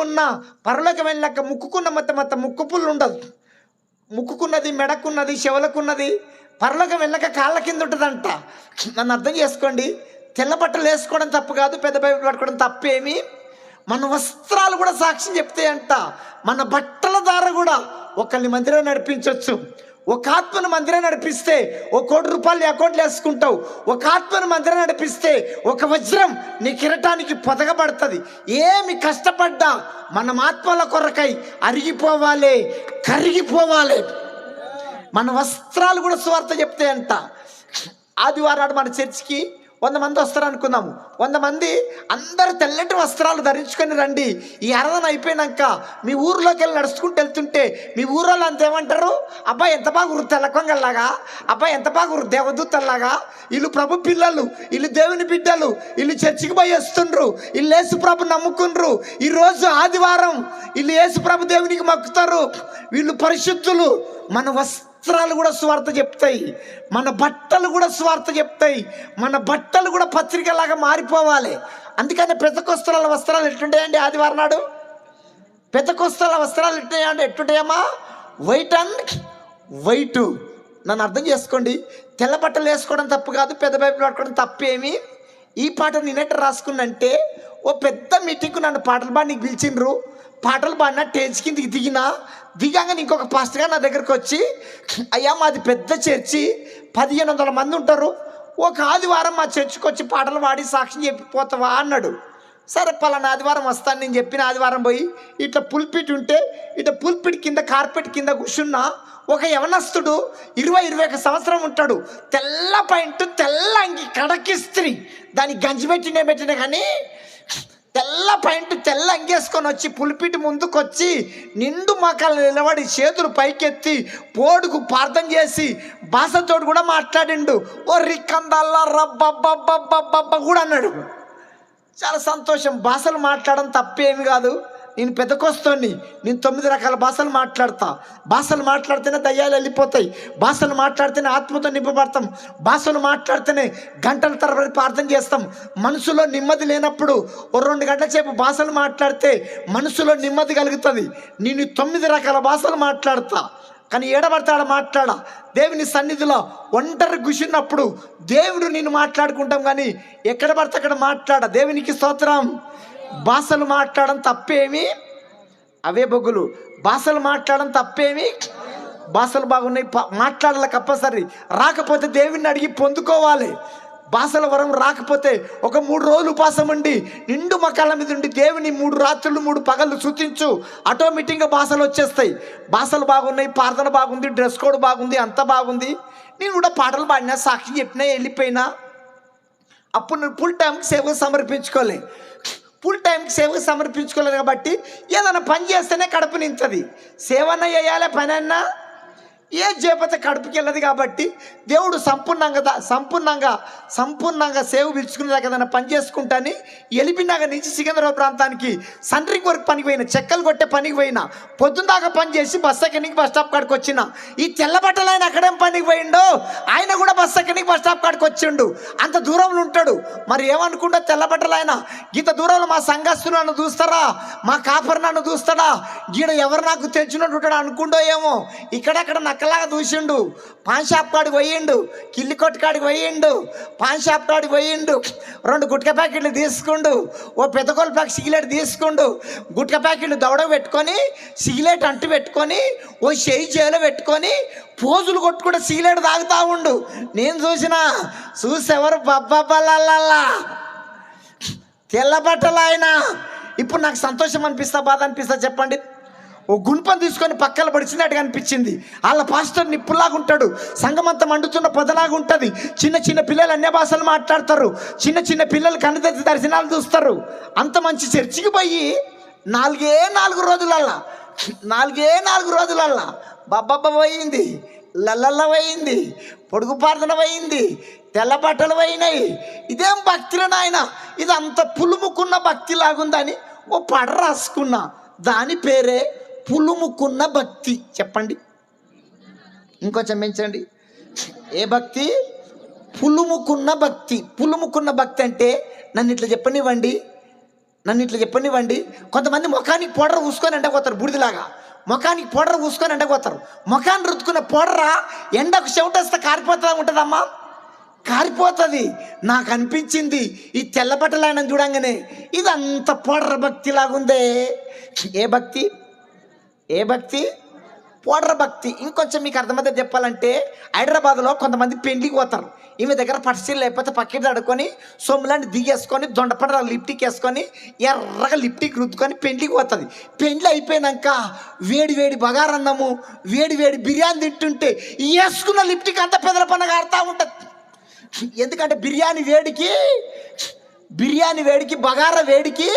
ఉన్నా పరలోకి వెళ్ళాక ముక్కుకున్న మొత్తం మొత్తం ముక్కు పుల్లు ఉండదు ముక్కుకున్నది మెడకున్నది చెవులకున్నది పరలోకి వెళ్ళక కాళ్ళ కింద ఉంటుందంట నన్ను అర్థం చేసుకోండి. తెల్ల బట్టలు వేసుకోవడం తప్పు కాదు పెద్ద బైబిల్ పట్టుకోవడం తప్పేమి? మన వస్త్రాలు కూడా సాక్ష్యం చెప్తాయంట. మన బట్టల ద్వారా కూడా ఒకరిని మందిరం నడిపించవచ్చు ఒక ఆత్మను మందిరం నడిపిస్తే ఒక కోటి రూపాయలు అకౌంట్లు వేసుకుంటావు. ఒక ఆత్మను మందిరం నడిపిస్తే ఒక వజ్రం నీ కిరటానికి పొదగబడుతుంది. ఏమి కష్టపడ్డా మనం ఆత్మల కొరకై అరిగిపోవాలి కరిగిపోవాలి. మన వస్త్రాలు కూడా స్వార్థ చెప్తాయంట. ఆదివారం నాడు మన చర్చికి వంద మంది వస్తారు అనుకుందాము వంద మంది అందరు తెల్లటి వస్త్రాలు ధరించుకొని రండి. ఈ ఆరాధన అయిపోయినాక మీ ఊర్లోకి వెళ్ళి నడుచుకుంటూ వెళ్తుంటే మీ ఊర్లో అంత ఏమంటారు? అబ్బాయి ఎంత బాగా తెల్లకొంగల్లాగా అబ్బాయి ఎంత బాగా దేవదూతల్లాగా? వీళ్ళు ప్రభు పిల్లలు వీళ్ళు దేవుని బిడ్డలు వీళ్ళు చర్చికి పోయి వస్తుండ్రు. వీళ్ళు యేసు ప్రభు నమ్ముకుండ్రు. ఈరోజు ఆదివారం వీళ్ళు యేసు ప్రభు దేవునికి మొక్కుతారు. వీళ్ళు పరిశుద్ధులు. మన వస్త్రాలు కూడా స్వార్థ చెప్తాయి. మన బట్టలు కూడా స్వార్థ చెప్తాయి. మన బట్టలు కూడా పత్రికలాగా మారిపోవాలి. అందుకని పెద్దకొస్తరాల వస్త్రాలు ఎట్లుంటాయండి ఆదివారం నాడు? పెద్దకొస్తరాల వస్త్రాలు ఎట్లుంటాయండి? ఎట్లుంటాయమ్మా? వైట్ అండ్ వైట్ నన్ను అర్థం చేసుకోండి. తెల్ల బట్టలు వేసుకోవడం తప్పు కాదు పెద్ద బైబిల్ పట్టుకోవడం తప్పేమి ఈ పాట నేనెట్ట రాసుకున్నంటే ఓ పెద్ద మీటింగ్కు నన్ను పాటలు బాగా నీకు పిలిచిండ్రు. పాటలు పాడినా టేజ్ కిందికి దిగినా దిగాక ఇంకొక పాస్టర్గా నా దగ్గరకు వచ్చి అయ్యా మాది పెద్ద చర్చి పదిహేను వందల మంది ఉంటారు. ఒక ఆదివారం మా చర్చికి వచ్చి పాటలు పాడి సాక్ష్యం చెప్పిపోతావా? అన్నాడు. సరే పలానా ఆదివారం వస్తాను. నేను చెప్పిన ఆదివారం పోయి ఇట్లా పుల్పిట్ ఉంటే ఇట్లా పుల్పిట్ కింద కార్పెట్ కింద కూర్చున్నా ఒక యవనస్తుడు ఇరవై ఇరవై ఒక సంవత్సరం ఉంటాడు. తెల్ల పాయింట్ తెల్ల అంగి కడకిస్త్రీ. దాన్ని గంజి పెట్టినే పెట్టిన కానీ తెల్ల పైంట్ తెల్ల అంగేసుకొని వచ్చి పులిపిటి ముందుకొచ్చి నిండు మకాలు నిలబడి చేతులు పైకెత్తి పోడుకు ప్రార్థన చేసి భాషతోడు కూడా మాట్లాడిండు. ఓ రిక్కందల్లా రబ్బబ్బబ్బబ్బబ్బ కూడా అన్నాడు. చాలా సంతోషం. భాషలు మాట్లాడడం తప్పేమి కాదు. నేను పెద్దకొస్తోని నేను తొమ్మిది రకాల భాషలు మాట్లాడతా. భాషలు మాట్లాడితేనే దయ్యాలు వెళ్ళిపోతాయి. భాషలు మాట్లాడితేనే ఆత్మతో నింపబడతాం. భాషలు మాట్లాడితేనే గంటల తరబడి ప్రార్థన చేస్తాం. మనసులో నెమ్మది లేనప్పుడు ఓ రెండు గంటల సేపు భాషలు మాట్లాడితే మనసులో నెమ్మది కలుగుతుంది. నేను తొమ్మిది రకాల భాషలు మాట్లాడతా. కానీ ఏడబడతాడ మాట్లాడ. దేవుని సన్నిధిలో ఒంటరి కూర్చున్నప్పుడు దేవుడు నేను మాట్లాడుకుంటాం కానీ ఎక్కడ పడితే అక్కడ మాట్లాడ. దేవునికి స్తోత్రం. భాషలు మాట్లాడడం తప్పేమి? అవే బొగ్గులు. భాషలు మాట్లాడడం తప్పేమి? భాషలు బాగున్నాయి ప- మాట్లాడాలి కంపల్సరీ రాకపోతే దేవుణ్ణి అడిగి పొందుకోవాలి. భాషల వరం రాకపోతే ఒక మూడు రోజులు ఉపాసం ఉండి నిండు మకాల మీద ఉండి దేవుని మూడు రాత్రులు మూడు పగళ్ళు సూచించు. ఆటోమేటిక్గా భాషలు వచ్చేస్తాయి. భాషలు బాగున్నాయి ప్రార్థన బాగుంది డ్రెస్ కోడ్ బాగుంది అంత బాగుంది. నేను కూడా పాటలు పాడినా సాక్షి చెప్పినా వెళ్ళిపోయినా. అప్పుడు నేను ఫుల్ టైంకి సేవకు సమర్పించుకోలే. ఫుల్ టైంకి సేవకు సమర్పించుకోలేదు కాబట్టి ఏదైనా పని చేస్తేనే కడుపు నించది. సేవన చేయాలి పని అన్నా ఏ చేపత కడుపుకి వెళ్ళదు కాబట్టి దేవుడు సంపూర్ణంగా సంపూర్ణంగా సంపూర్ణంగా సేవ పిలుచుకునేదాకా ఏదైనా పని చేసుకుంటాని ఎలిపినాక నుంచి సికింద్రాబాద్ ప్రాంతానికి సండ్రింగ్ వరకు పనికి పోయిన చెక్కలు కొట్టే పనికి పోయిన పొద్దున్న దాకా పని చేసి బస్ ఎక్కడికి బస్ స్టాప్ కాడికి వచ్చిన ఈ తెల్లబట్టలు ఆయన అక్కడేం పనికి పోయిండో ఆయన కూడా బస్ ఎక్కడికి బస్ స్టాప్ కాడికి వచ్చిండు. అంత దూరంలో ఉంటాడు. మరి ఏమనుకుంటా తెల్లబట్టలు ఆయన? ఇంత దూరంలో మా సంఘస్థులు నన్ను చూస్తారా? మా కాపర్ నన్ను చూస్తాడా? గీడ ఎవరు నాకు తెచ్చినట్టు ఉంటాడు అనుకుంటో ఏమో. ఇక్కడక్కడ నక్కలాగా చూసిండు పాన్ షాప్ కాడికి పోయిండు. కిల్లి కొట్టు కాడికి పోయిండు. పాన్ షాప్ కాడికి పోయిండు. రెండు గుట్క ప్యాకెట్లు తీసుకుండు. ఓ పెద్దగోలు ప్యాక్ సిగరెట్ తీసుకుండు. గుట్క ప్యాకెట్లు దవడ పెట్టుకొని సిగరెట్ అంటు పెట్టుకొని ఓ చేయి చేలో పెట్టుకొని పోజులు కొట్టుకుంటే సిగరెట్ తాగుతా ఉండు. నేను చూసిన చూసెవరు బబ్బబ్బలల్లా తెల్ల బట్టలు ఆయన. ఇప్పుడు నాకు సంతోషం అనిపిస్తా బాధ అనిపిస్తా చెప్పండి. ఓ గుణపం తీసుకొని పక్కన పడిచినట్టుగా అనిపించింది. వాళ్ళ పాస్టర్ నిప్పులాగా ఉంటాడు. సంగమంతా మండుతున్న పొదలాగా ఉంటుంది. చిన్న చిన్న పిల్లలు అన్య భాషలు మాట్లాడతారు. చిన్న చిన్న పిల్లలు కన్నుదెత్తి దర్శనాలు చూస్తారు. అంత మంచి చర్చికి పోయి నాలుగే నాలుగు రోజులల్లా నాలుగే నాలుగు రోజులల్లా బబ్బబ్బ పోయింది. లల్లల్ల పోయింది. పొడుగు ప్రార్థన పోయింది. తెల్ల బట్టలు పోయినాయి. ఇదేం భక్తిలో నాయన? ఇది అంత పులుముకున్న భక్తి లాగుందని ఓ పడ రాసుకున్నా. దాని పేరే పులుముకున్న భక్తి. చెప్పండి. ఇంకొంచెం పెంచండి ఏ భక్తి? పులుముకున్న భక్తి. పులుముకున్న భక్తి అంటే నన్ను ఇట్లా చెప్పనివ్వండి. నన్ను ఇట్లా చెప్పనివ్వండి. కొంతమంది ముఖానికి పౌడర్ పూసుకొని ఎండపోతారు బూడిదలాగా. ముఖానికి పౌడర్ పూసుకొని ఎండపోతారు ముఖాన్ని రుద్దుకున్న పౌడరా? ఎండకు చెమటేస్తే కారిపోతా ఉంటుందమ్మా? కారిపోతుంది. నాకు అనిపించింది ఈ తెల్లబట్టలు ఆయన చూడంగానే. ఇదంత అంత పౌడర్ భక్తి లాగుందే ఏ భక్తి? ఏ భక్తి? పోడ్ర భక్తి. ఇంకొంచెం మీకు అర్థమైతే చెప్పాలంటే హైదరాబాద్లో కొంతమంది పెండ్లికి పోతారు. ఈమె దగ్గర పట్సీలు లేకపోతే పక్కకి అడుకొని సొమ్ములాంటి దిగేసుకొని దొండపడ లిప్టిక్ వేసుకొని ఎర్రగా లిప్టిక్ రుద్దుకొని పెండ్లికి పోతుంది. పెండ్లి అయిపోయినాక వేడి వేడి బగారన్నము వేడి వేడి బిర్యానీ తింటుంటే వేసుకున్న లిప్టిక్ అంతా పెదల పనగా ఆడుతూ ఉంటుంది. ఎందుకంటే బిర్యానీ వేడికి బిర్యానీ వేడికి బగార వేడికి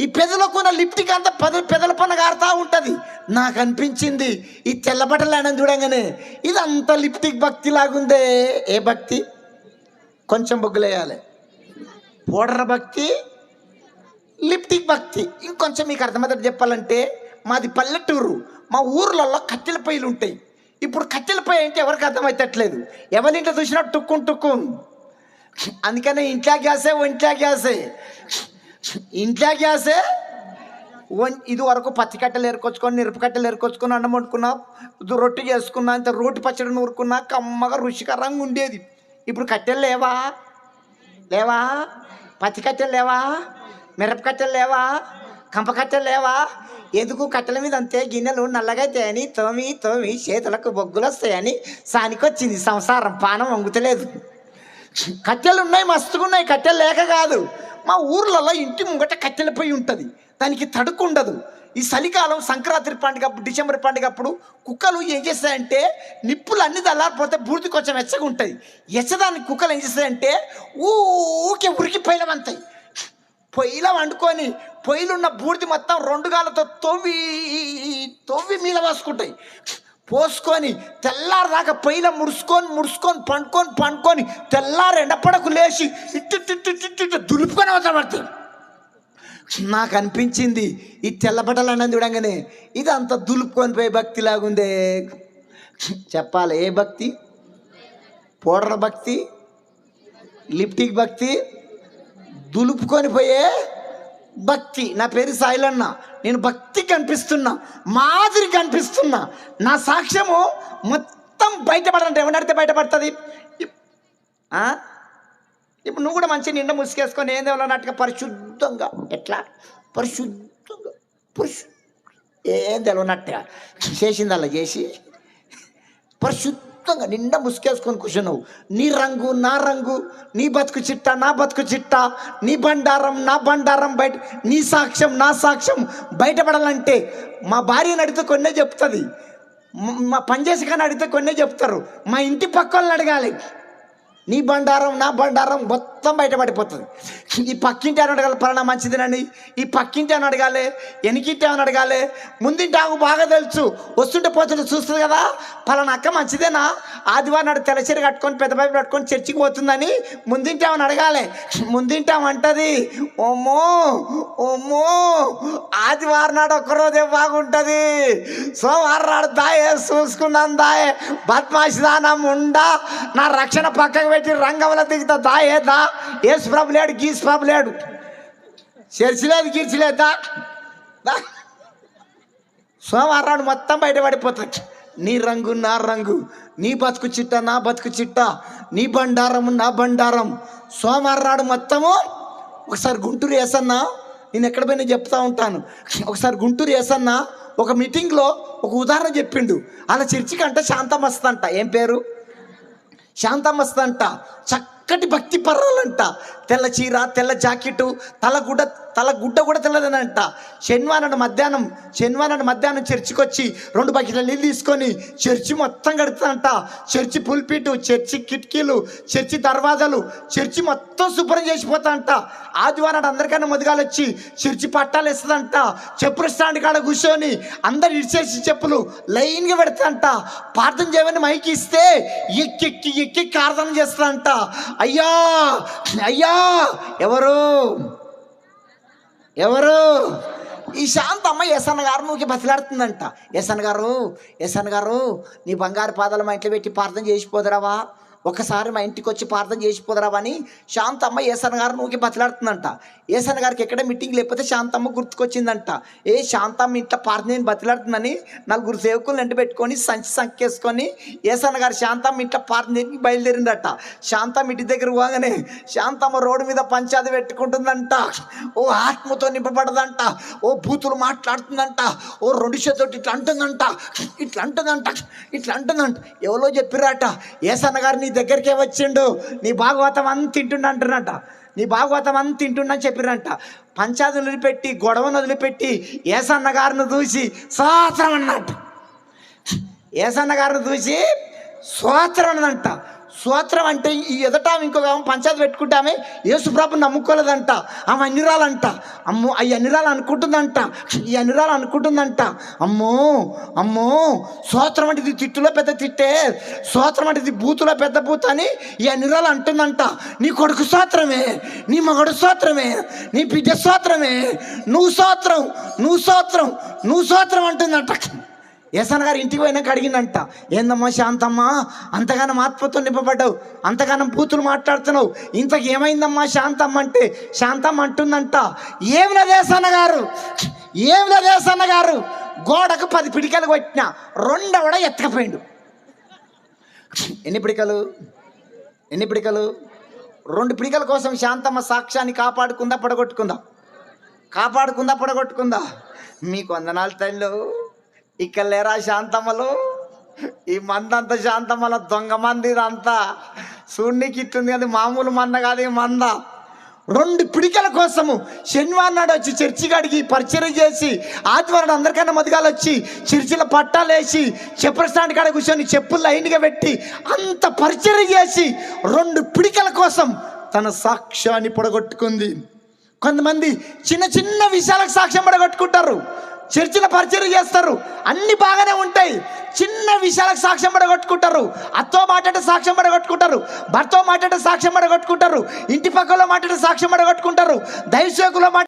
ఈ పెదలకున్న లిప్టిక్ అంతా పెద పెదల పన కారుతూ ఉంటుంది. నాకు అనిపించింది ఈ తెల్లబట్టలు చూడంగానే ఇది అంత లిప్టిక్ భక్తి లాగుందే. ఏ భక్తి? కొంచెం బొగ్గులేయాలి. పోడర భక్తి లిప్టిక్ భక్తి. ఇంకొంచెం మీకు అర్థమవుతుంది చెప్పాలంటే మాది పల్లెటూరు. మా ఊర్లలో కట్టెల పొయ్యిలు ఉంటాయి. ఇప్పుడు కట్టెల పొయ్యి అంటే ఎవరికి అర్థమవుతట్లేదు ఎవరింట్లో చూసినా టుక్కున్ టుక్కున్. అందుకనే ఇంట్లో గ్యాసే ఒంట్లో గ్యాసే. ఇంట్లో గ్యాసే? ఇది వరకు పత్తి కట్టెలు ఏరుకొచ్చుకొని మిరప కట్టెలు ఏరుకొచ్చుకొని అన్నం వండుకున్నా రొట్టె చేసుకున్నా ఇంత రోటి పచ్చడి నూరుకున్నా కమ్మగా రుచికరంగా ఉండేది. ఇప్పుడు కట్టెలు లేవా? లేవా? పచ్చి కట్టెలు లేవా? మిరప కట్టెలు లేవా? కంప కట్టెలు లేవా? ఎందుకు? కట్టెల మీద అంతే గిన్నెలు నల్లగైతాయని తోమి తోమి చేతులకు బొగ్గులు వస్తాయని సానికొచ్చింది. సంసారం పానం వంగుతలేదు. కట్టెలు ఉన్నాయి మస్తుగా ఉన్నాయి కట్టెలు లేక కాదు. మా ఊర్లలో ఇంటి ముంగట కట్టెల పొయ్యి ఉంటుంది. దానికి తడుకు ఉండదు. ఈ చలికాలం సంక్రాంతి పండుగ డిసెంబర్ పండుగ అప్పుడు కుక్కలు ఏం చేస్తాయంటే నిప్పులు అన్ని దల్లారిపోతే బూర్తి కొంచెం వెచ్చగా ఉంటుంది ఎచ్చదానికి కుక్కలు ఏం చేస్తాయంటే ఊకే ఉరికి పైలమంతాయి పొయ్యిలో వండుకొని పొయ్యిలున్న బూర్తి మొత్తం రెండు గాలతో తొవ్వి తొవ్వి మీల వాసుకుంటాయి. పోసుకొని తెల్లారిదాకా దాకా పొయ్యిలో ముడుచుకొని ముడుచుకొని పండుకొని పండుకొని తెల్లారి ఎండపడకు లేచి ఇట్టు ఇట్టు ఇట్టు ఇట్టు దులుపుకొని అవతల నాకు అనిపించింది ఈ తెల్లబట్టలు అన్నది చూడంగానే ఇది అంత దులుపుకొని పోయే భక్తి లాగుందే. చెప్పాలి ఏ భక్తి? పౌడర్ భక్తి? లిప్టిక్ భక్తి? దులుపుకొని పోయే భక్తి. నా పేరు సాయిలన్న. నేను భక్తి కనిపిస్తున్నా మాదిరి కనిపిస్తున్నా. నా సాక్ష్యము మొత్తం బయటపడాలంటే ఎవరినడితే బయటపడుతుంది? ఇప్పుడు నువ్వు కూడా మంచి నిండా ముసుకేసుకొని ఏం తెలవనట్టుగా పరిశుద్ధంగా? ఎట్లా? పరిశుద్ధంగా. పరిశు ఏం తెలవనట్టుగా చేసిందల్లా చేసి? పరిశుద్ధ మొత్తంగా నిండా ముసుకేసుకొని కూర్చున్నావు. నీ రంగు నా రంగు నీ బతుకు చిట్ట నా బతుకు చిట్ట నీ బండారం నా బండారం బయట నీ సాక్ష్యం నా సాక్ష్యం బయటపడాలంటే మా భార్యను అడిగితే కొన్నే చెప్తుంది. మా పనిచేసి కానీ అడిగితే కొన్నే చెప్తారు. మా ఇంటి పక్క వాళ్ళని అడగాలి. నీ బండారం నా బండారం మొత్తం బయటపడిపోతుంది. ఈ పక్కింటి అని అడగాలి పలానా మంచిదేనని ఈ పక్కింటి అని అడగాలి వెనకింటి అని అడగాలి ముందింటి ఆకు బాగా తెలుసు వస్తుంటే పోతుంటే చూస్తుంది కదా పలానా అక్క మంచిదేనా? ఆదివారం నాడు తెల్లచీర కట్టుకొని పెద్ద పైపు కట్టుకొని చర్చికి పోతుందని ముందింటి ఆమెను అడగాలి. ముందింటి ఆమె అంటది ఓమో ఓమో ఆదివారం నాడు ఒక్కరోజే బాగుంటుంది. సోమవారం నాడు దాయే చూసుకున్నాను దాయే. బద్మాషి దానం ఉండా నా రక్షణ పక్కకు పెట్టి రంగంలో దిగుతా ఏ దా. ఏసు ప్రభు లేడు గీసు ప్రభు లేడు. చర్చి లేదు గీర్చి దా. సోమవారం మొత్తం బయటపడిపోతుంది నీ రంగు నా రంగు. నీ బతుకు చిట్ట నా బతుకు చిట్ట. నీ బండారం నా బండారం. సోమవారాడు మొత్తము ఒకసారి గుంటూరు వేసన్నా నేను ఎక్కడ పోయినా చెప్తా ఉంటాను. ఒకసారి గుంటూరు వేసన్నా ఒక మీటింగ్లో ఒక ఉదాహరణ చెప్పిండు. అలా చర్చికి అంటే శాంతమస్తంట ఏం పేరు? శాంతమస్తంట చక్కటి భక్తి పర్వాలంట తెల్ల చీర తెల్ల జాకెట్ కూడా తల గుడ్డ కూడా తినలేదనంట శనివారం మధ్యాహ్నం శనివారం మధ్యాహ్నం చర్చికి వచ్చి రెండు బకెట్ల నీళ్ళు తీసుకొని చర్చి మొత్తం కడుతుందంట చర్చి పుల్పీటు చర్చి కిటికీలు చర్చి దర్వాజాలు చర్చి మొత్తం శుభ్రం చేసిపోతానంట. ఆదివారం అందరికన్నా మొదగాలు వచ్చి చర్చి పట్టాలు ఇస్తుందంట చెప్పుల స్టాండ్ కాడ కూర్చొని అందరు ఇడిచేసి చెప్పులు లైన్గా పెడతానంట ప్రార్థన చేయమని మైకి ఇస్తే ఎక్కెక్కి ఎక్కి ప్రార్థన చేస్తానంట అయ్యా అయ్యా ఎవరు? ఎవరు? ఈ శాంతమ్మ ఎస్ఎన్ గారు నువ్వు బతిలాడుతుందంట. ఎస్ఎన్ గారు ఎస్ఎన్ గారు నీ బంగారు పాదాలు మా ఇంట్లో పెట్టి ప్రార్థన చేసిపోదురావా ఒకసారి మా ఇంటికి వచ్చి ప్రార్థన చేసిపోదరావని శాంతమ్మ ఏసన్ గారు నువ్వుకి బతిలాడుతుందంట. ఏసన్న గారికి ఎక్కడ మీటింగ్ లేకపోతే శాంతమ్మ గుర్తుకొచ్చిందంట. ఏ శాంతమ్మ ఇంట్లో ప్రార్థన బతిలాడుతుందని నలుగురు సేవకులు ఎంట పెట్టుకొని సంచి సంకేసుకొని ఏసన్ గారు శాంతమ్మ ఇంట్లో ప్రార్థన బయలుదేరిందట. శాంతమ్మ ఇంటి దగ్గర పోగానే శాంతమ్మ రోడ్డు మీద పంచాది పెట్టుకుంటుందంట. ఓ ఆత్మతో నింపబడదంట. ఓ బూతులు మాట్లాడుతుందంట. ఓ రెండు చేతోటి ఇట్లా అంటుందంట. ఇట్లా అంటుందంట. ఇట్లా అంటుందంట. ఎవరో చెప్పిరాట ఏసన్న గారిని నీ దగ్గరికే వచ్చిండు. నీ భాగవతం అంత తింటుండ అంటున్నట. నీ భాగవతం అంత తింటుండని చెప్పిరంట పంచాది వదిలిపెట్టి గొడవను వదిలిపెట్టి ఏసన్న గారిని చూసి సోత్రం అన్నట్టు ఏసన్న గారిని చూసి సోత్రం అన్నదంట స్వాత్రం అంటే ఈ ఎదట ఇంకొక ఆమె పంచాయతీ పెట్టుకుంటామే యేసుప్రభు నమ్ముకోలేదంట. ఆమె అన్నిరాలంట అమ్మో అవి అన్నిరాలు అనుకుంటుందంట. ఈ అన్నిరాలు అనుకుంటుందంట. అమ్మో అమ్మో స్వాత్రం అంటే ఇది తిట్టులో పెద్ద తిట్టే. స్వాత్రం అంటే ఇది బూతులో పెద్ద బూత్ అని ఈ అన్నిరాలు అంటుందంట. నీ కొడుకు స్తోత్రమే నీ మగడు స్తోత్రమే నీ బిడ్డ స్తోత్రమే. నువ్వు స్తోత్రం నువ్వు స్తోత్రం నువ్వు స్తోత్రం అంటుందంట. ఏసన్న గారు ఇంటికి పోయినాక అడిగిందంట ఏందమ్మా శాంతమ్మా అంతగానం ఆత్మతో నింపబడ్డావు అంతగానం పూతులు మాట్లాడుతున్నావు ఇంతకు ఏమైందమ్మా శాంతమ్మ అంటే? శాంతమ్మ అంటుందంట ఏం లేదేసన్న గారు ఏం లేదేసన్న గారు గోడకు పది పిడికలు కొట్టిన రెండవడ ఎత్తకపోయిండు. ఎన్ని పిడికలు ఎన్ని పిడికలు రెండు పిడికల కోసం శాంతమ్మ సాక్ష్యాన్ని కాపాడుకుందా పడగొట్టుకుందా? కాపాడుకుందా పడగొట్టుకుందా? మీకు వందనాలు తల్లు ఇక్కడ లేరా శాంతమ్మలు? ఈ మందంత శాంతమ్మల దొంగ మంది ఇదంతా. సూర్యునికి ఇట్టుంది అది మామూలు మంద కాదు ఈ మంద. రెండు పిడికల కోసము శనివారం నాడు వచ్చి చర్చి కాడికి పరిచయం చేసి ఆదివారం అందరికన్నా మదిగాలు వచ్చి చర్చిల పట్టాలు వేసి చెప్పుల స్టాండ్ కాడ కూర్చొని చెప్పులు లైన్గా పెట్టి అంత పరిచయం చేసి రెండు పిడికల కోసం తన సాక్ష్యాన్ని పొడగొట్టుకుంది. కొంతమంది చిన్న చిన్న విషయాలకు సాక్ష్యం పడగొట్టుకుంటారు. చర్చిల పరిచయం చేస్తారు. అన్ని బాగానే ఉంటాయి. చిన్న విషయాలకు సాక్ష్యం పడగొట్టుకుంటారు. అత్తో మాట్లాడే సాక్ష్యం పడగొట్టుకుంటారు. భర్తో మాట్లాడే సాక్ష్యం పడగొట్టుకుంటారు. ఇంటి పక్కలో మాట్లాడే సాక్ష్యం పడగొట్టుకుంటారు. దైవసేకులో